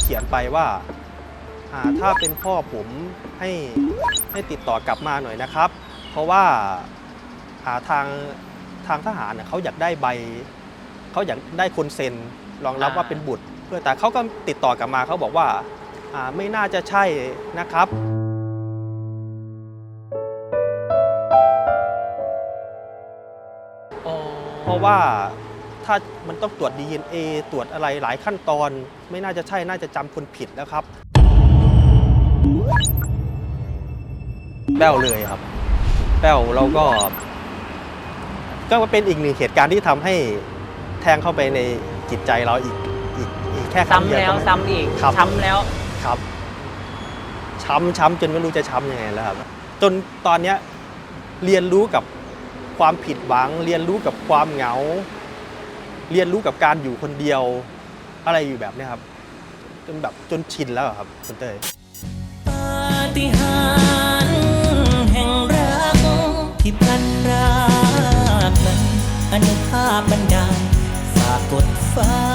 เขียนไปว่าอ่าถ้าเป็นพ่อผมให้ให้ติดต่อกลับมาหน่อยนะครับ เพราะว่าอ่าทางทางทหารเนี่ยเขาอยากได้ใบเขาอยากได้คนเซ็นรองรับว่าเป็นบุตร เพื่อแต่เขาก็ติดต่อกลับมาเขาบอกว่าอ่าไม่น่าจะใช่นะครับเพราะว่า ถ้ามันต้องตรวจ DNA ตรวจอะไรหลายขั้นตอน ไม่น่าจะใช่น่าจะจำคนผิดแล้วครับแป้วเลยครับแป้วเราก็ ก็เป็นอีกหนึ่งเหตุการณ์ที่ทำให้แทงเข้าไปในจิตใจเราอีกอีกอีกแค่ครั้งเดีซ้ำยวแล้วก็ไม่ซ้ำอีกครับช้ำแล้ว ครับช้ำช้ำจนไม่รู้จะช้ำยังไงแล้วครับจนตอนเนี้ยเรียนรู้กับความผิดหวัง เรียนรู้กับความเหงา เรียนรู้กับการอยู่คนเดียวอะไรอยู่แบบเนี้ยครับ จนแบบจนชินแล้วครับคุณเต้อนุภาพบันดาลฝากกดฟ้า